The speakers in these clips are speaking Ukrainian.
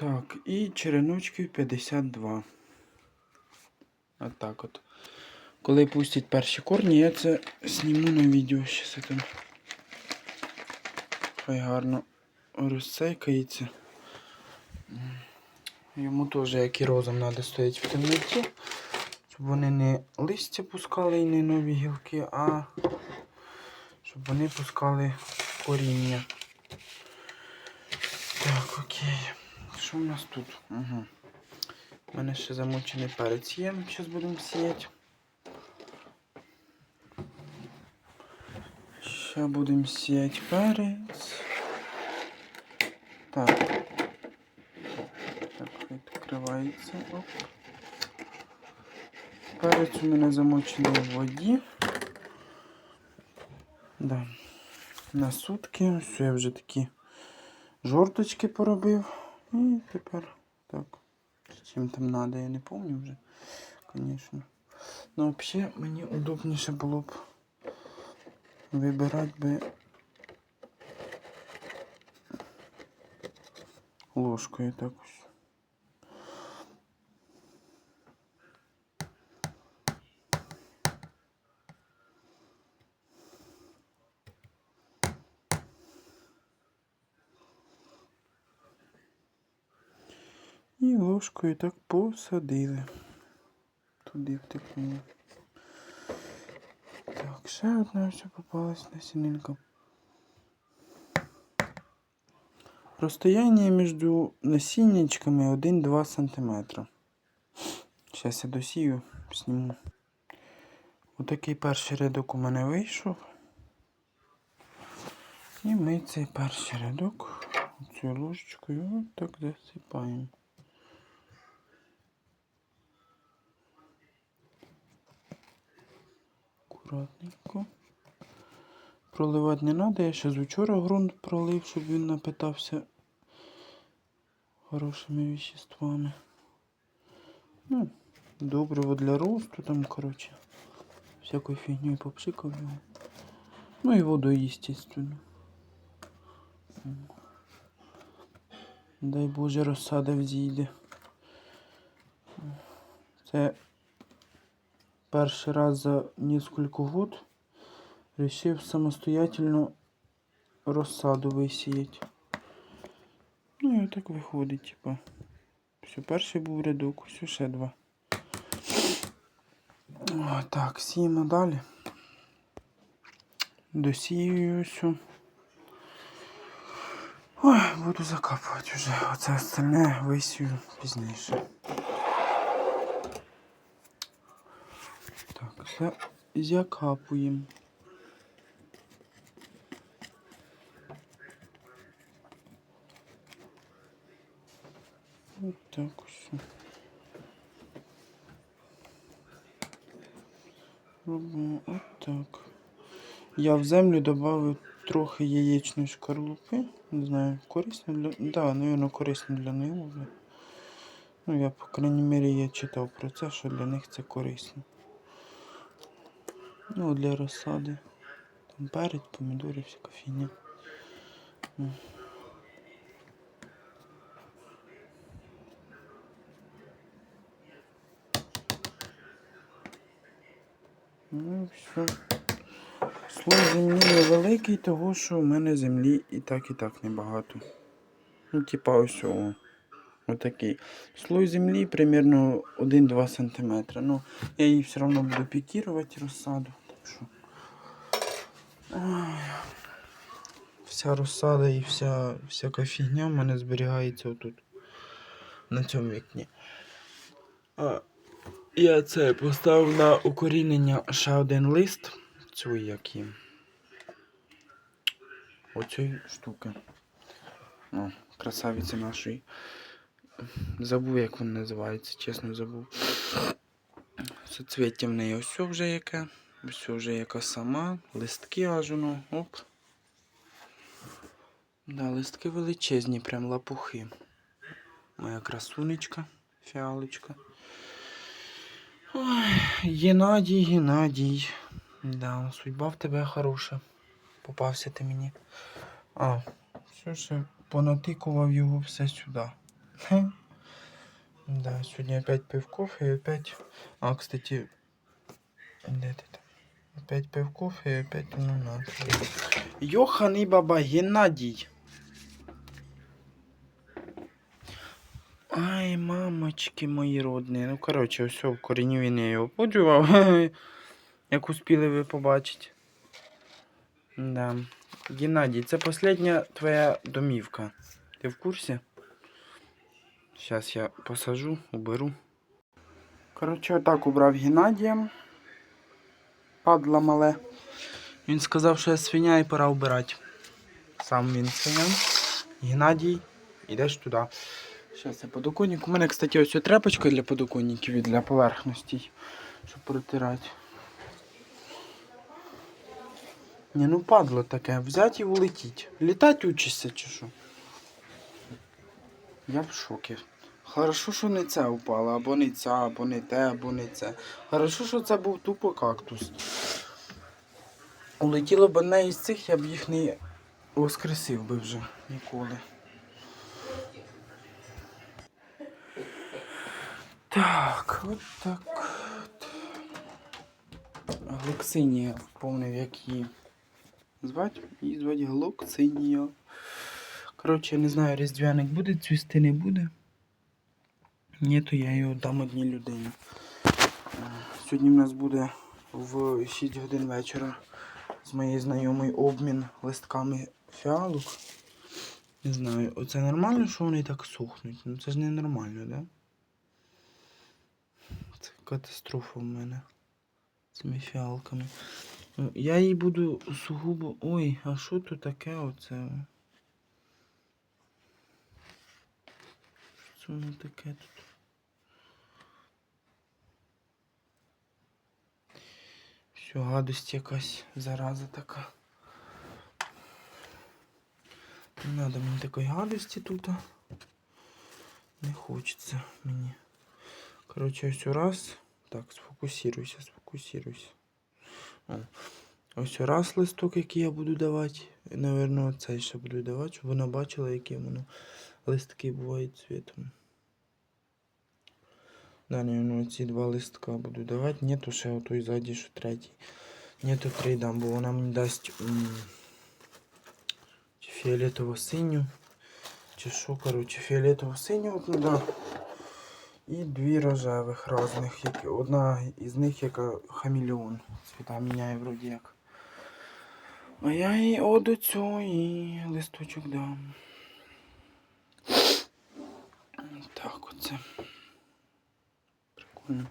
Так, і череночків 52. Отак от. Коли пустять перші корні, я це зніму на відео ще там. Хай гарно розсейкається. Йому теж, як і розум, треба стояти в темноті, щоб вони не листя пускали і не нові гілки, а щоб вони пускали коріння. Так, окей. Що в нас тут? Угу. У мене ще замочений перець є. Зараз будемо сіяти. Ще будемо сіяти перець. Так. Так, відкривається. Оп. Перець у мене замочений в воді. Да. На сутки. Все, я вже такі жорточки поробив. І тепер так. Чим там треба, я не пам'ятаю вже, звісно. Ну, взагалі, мені удобніше було б вибирати би ложкою так ось. І так посадили. Туди втекнуло. Так, ще одна все попалась насінинка. Розстояння між насіннячками 1-2 см. Зараз я досію, зніму. Отакий перший рядок у мене вийшов. І ми цей перший рядок цією ложечкою так засипаємо. Акуратненько. Проливати не треба, я ще з вчора ґрунт пролив, щоб він напитався хорошими веществами. Ну, добриво для росту там, коротше. Всякою фігньою попшикав його. Ну і воду, естественно. Дай Боже, розсада взійде. Це перший раз за несколько год решив самостоятельно розсаду висіяти. Ну і так виходить, типа. Все, перший був рядок, все ще два. О, так, сіємо далі. Досію все. Ой, буду закапувати вже. Оце остальне висію пізніше. Так, все закапуємо. Ось так ось. Робимо отак. Я в землю додав трохи яєчної шкарлупи. Не знаю, корисно для. Да, напевно, корисно для них. Ну, я, по крайній мірі, я читав про це, що для них це корисно. Ну, для розсади. Там перець, помідори, всяка фігня. Ну. І все. Слой землі невеликий, того що в мене землі і так, і так небагато. Ну, типа ось о. Отакий. Слой землі примерно 1-2 см. Ну, я її все одно буду пікірувати розсаду. Так що. Вся розсада і вся всяка фігня в мене зберігається отут. На цьому вікні. А, я це поставив на укорінення ще один лист. Цю як їм. Оцієї штуки. О, красавиці нашої. Забув, як він називається, чесно забув. Соцвіття в неї ось вже яке. Ось вже яка сама. Листки аж воно. Оп. Да, листки величезні, прям лапухи. Моя красунечка, фіалочка. Ой, Геннадій, Геннадій. Да, судьба в тебе хороша. Попався ти мені. А, все ще понатикував його все сюди. Да, сьогодні опять пив кофе і опять... А, кстати... Де ти там? Опять пив кофе і опять ну надо. Йоханий баба Геннадій. Ай, мамочки мої родні. Ну, коротше, все, в корінні він я його поджував. Як успіли ви побачити. Да. Геннадій, це остання твоя домівка. Ти в курсі? Зараз я посажу, уберу. Коротше, отак убрав Геннадія. Падла мале. Він сказав, що я свиня і пора вбирати. Сам він свиня. Геннадій, йдеш туди. Зараз я подоконник. У мене, кстати, ось тряпочка для подоконників і для поверхностей, щоб протирати. Ні, ну падло таке, взяти і улетіть. Літати учишся чи що? Я в шокі. Хорошо, що не це упало, або не ця, або не те, або не це. Хорошо, що це був тупо кактус. Улетіло б одне із цих, я б їх не воскресив би вже ніколи. Так, от так. Глоксинія вповнив, як її звати. Її звати Глоксинія. Коротше, я не знаю, різдвяник буде, цвісти не буде. Ні, то я його дам одній людині. Е, Сьогодні в нас буде в 6 годин вечора з моєю знайомою обмін листками фіалок. Не знаю, оце нормально, що вони так сохнуть? Ну це ж не нормально, да? Це катастрофа в мене цими фіалками. Ну, Я їй буду сугубо. Ой, а що тут таке оце? Що воно таке тут? Все, гадость якась зараза така. Не надо мені такої гадості тут. Не хочеться мені. Короче, ось раз. Так, сфокусируйся, сфокусируйся. О. Ось раз листок, який я буду давати. Наверно, цей ще буду давати, щоб вона бачила, які воно листки бувають цвітом. Далі ну, ці два листка буду давати. Ні, то ще отой ззаді, що третій. Ні, то три дам, бо вона мені дасть чи фіолетово-синю. Чи що, коротше, фіолетово-синю одну да. І дві рожевих різних. Одна із них яка хамелеон. Цвіта міняє вроді як. А я їй оду цю і листочок дам. Так оце. Прикольно.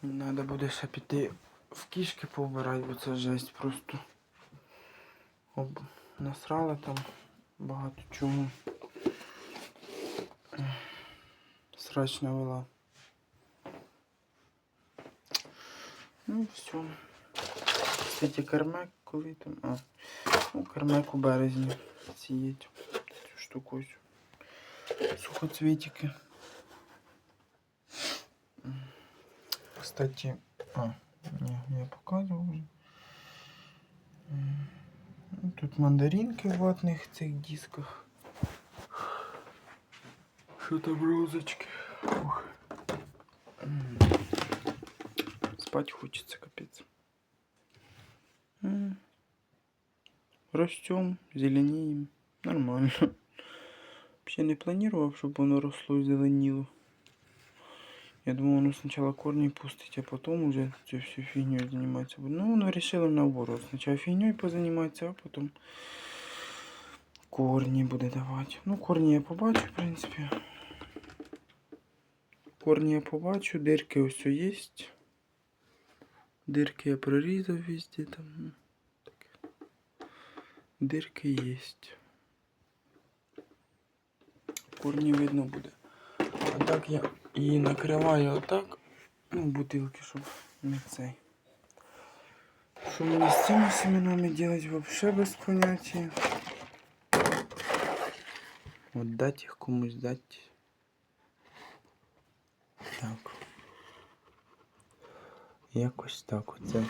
Треба буде ще піти в кішки повбирати, бо це жесть просто. Об... Насрала там багато чого. Срач навела. Ну все. Кстати, кермек коли. А, ну, кермек у березні сіють. Цю штуку. Сухоцвітики. Кстати, а, ні, я. М, ну, Тут мандаринки в ватних цих дисках. Що там розочки? Ух. Спать хочется, капец. Растем, зеленеем. Нормально. Вообще не планировал, чтобы оно росло и зеленило. Я думал, оно сначала корни пустить, а потом уже всю всю фигней заниматься. будет. Ну, оно решило наоборот. Сначала фигней позаниматься, а потом корни буде давати. Ну, корні я побачу, в принципі. Корні я побачу, дирки ось є. Дирки я прорізав везде там. Дирки є. Корні видно буде. А так я її накриваю отак. Ну, бутилки, щоб не цей. Що мені з цими семенами делать вообще без поняття. От дати їх комусь дати. Так. Якось так оце.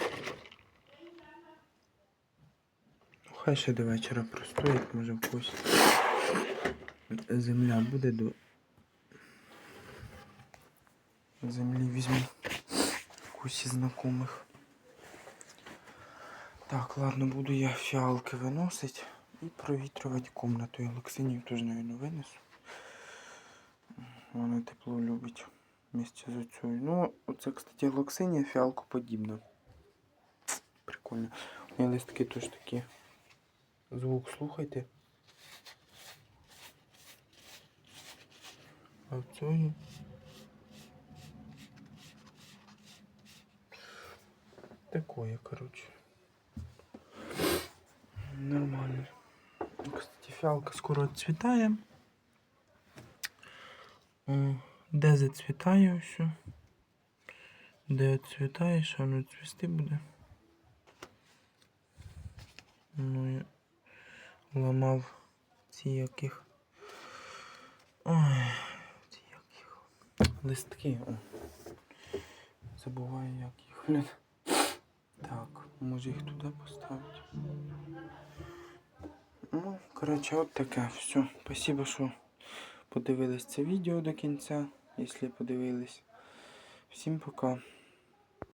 Хай ще до вечора простоїть, може в когось земля буде до землі візьму. Якусь із знайомих. Так, ладно, буду я фіалки виносити і провітрювати кімнату. І Лексинів теж, мабуть, винесу. Вона тепло любить вместе з оцею. Ну, оце, кстати, локсинія фіалку подібна. Прикольно. У неї листки теж такі. Звук слухайте. А в цієї Такое, короче. Нормально. Кстати, фиалка скоро отцветає. Де зацвітає все? Де відцвітає, що воно цвісти буде? Ну, я ламав ці яких. Ой, ці яких. Листки. О. Забуваю, як їх. Так, може їх туди поставити. Ну, коротше, от таке. Все. Спасибо, що подивились це відео до кінця, якщо подивились. Всім пока.